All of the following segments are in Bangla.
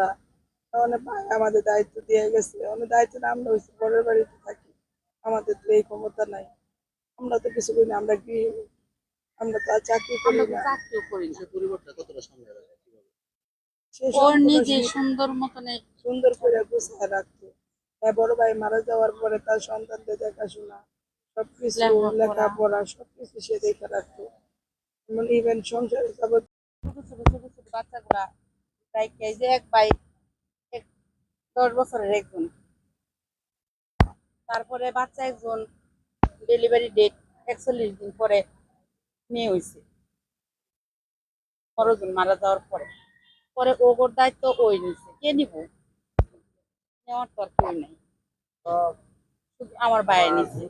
আমরা অনেক ভাই আমাদের দায়িত্ব দিয়ে গেছে। অনেক দায়িত্ব না আমরা হচ্ছে পরের বাড়িতে থাকি। আমাদের তো এই ক্ষমতা নাই। আমরা তো কিছু করি না আমরা গৃহ আমরা তো আর চাকরি করি না। চাকরিও করি না। পরিবারটা কতটা সামনে রাখে ওর নিজে সুন্দর মতনে সুন্দর করে গুছায় রাখতো হ্যাঁ বড় ভাই মারা যাওয়ার পরে তার সন্তানদের দেখাশোনা সবকিছু লেখাপড়া। সবকিছু সে দেখে রাখতো ইভেন সংসারে যাবত ছোট ছোট ছোট ছোট বাচ্চাগুলা এই যে এক ভাই এক দশ বছরের একজন। তারপরে বাচ্চা একজন ডেলিভারি ডেট একচল্লিশ দিন পরে মেয়ে হয়েছে বড়জন মারা যাওয়ার পরে। পরে ওগোর দায়িত্ব ওই নিছে। কে নিব? নেওয়ার তো আর কেউ নেই। আমার বাইরে নিছে।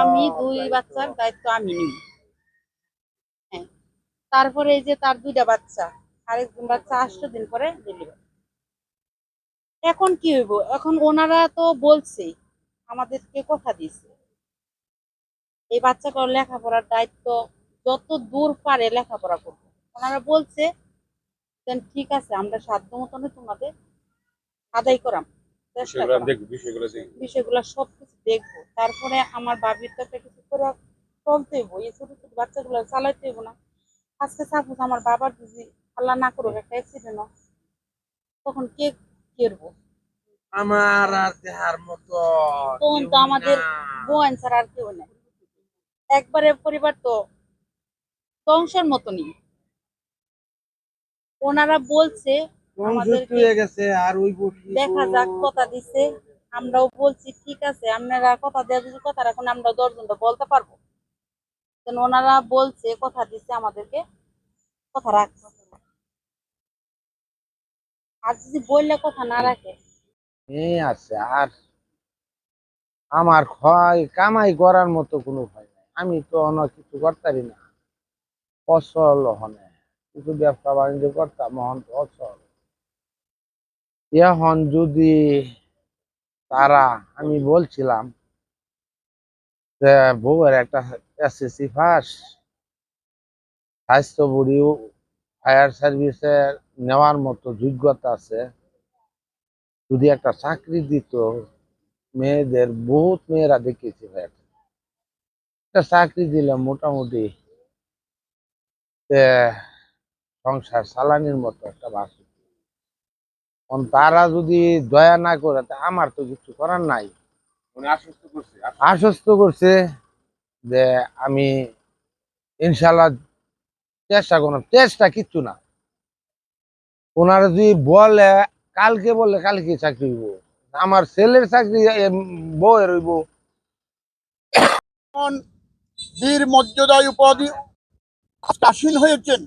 আমি দুই বাচ্চার দায়িত্ব আমি নিই। হ্যাঁ। তারপরে এই যে তার দুইটা বাচ্চা আরেকজন বাচ্চা আটশো দিন পরে ডেলিভারি এখন কি হইব? এখন ওনারা তো বলছে আমাদেরকে কথা দিছে এই বাচ্চাটার লেখাপড়ার দায়িত্ব যত দূর পারে লেখাপড়া করব ওনারা বলছে ঠিক আছে আমরা সাধ্য মতনে তোমাদের আদায় করাম বিষয়গুলো আমি করাম। দেখব বিষয়গুলো দেখব। বিষয়গুলো সব কিছু দেখব। তারপরে আমার বাবির তো একটা কিছু করে চলতে হইব এই ছোট ছোট বাচ্চাগুলো চালাইতে হইব না। আজকে সাপোজ আমার বাবার যদি আল্লাহ না করুক একটা অ্যাক্সিডেন্ট তখন কে কেরবো? আমার আর দেহার মতো তখন তো আমাদের বোন ছাড়া আর কেউ নেই। একবারে পরিবার তো ধ্বংসের মতনই। ওনারা বলছে সংযুক্ত আমাদেরকে গেছে আর ওই দেখা যাক কথা দিছে। আমরাও বলছি ঠিক আছে আপনারা কথা দেওয়া যদি কথা রাখুন আমরা দশজনটা বলতে পারব। ওনারা বলছে কথা দিছে আমাদেরকে কথা রাখছে। যদি বললে কথা না রাখে? আছে, আর আমার কামাই করার মতো কোনো ভয় নাই। আমি তো অন্য কিছু করতারি না। ফসল হনে। কিছু ব্যবসা বাণিজ্য করতাম তো অচল। এখন যদি তারা, আমি বলছিলাম যে বউয়ের একটা এসএসসি পাস স্বাস্থ্য বুড়ি ফায়ার সার্ভিসে নেওয়ার মতো যোগ্যতা আছে। যদি একটা চাকরি দিত মেয়েদের বহুত মেয়েরা দেখেছি একটা চাকরি দিলে মোটামুটি সংসার চালানির মতো একটা বাস তারা যদি দয়া না করে তা আমার তো কিছু করার নাই। আশ্বস্ত করছে যে আমি ইনশাল্লাহ চেষ্টা করব। চেষ্টা কিচ্ছু না। ওনারা যদি বলে, কালকে বললে কালকে চাকরি হইব। আমার ছেলের চাকরি বউয়ের হইব। বীর মর্যাদায় উপাধি আসীন হয়েছেন।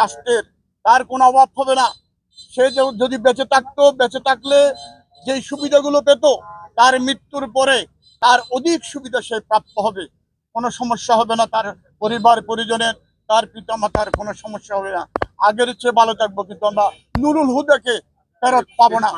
রাষ্ট্রের তার কোনো অভাব হবে না। সে যদি বেঁচে থাকতো, বেঁচে থাকলে যে সুবিধাগুলো পেত, তার মৃত্যুর পরে তার অধিক সুবিধা সে প্রাপ্ত হবে। কোনো সমস্যা হবে না তার পরিবার, পরিজনের, তার পিতা মাতার কোনো সমস্যা হবে না। আগের চেয়ে ভালো থাকব কিন্তু আমরা নুরুল হুদাকে ফেরত পাবো না।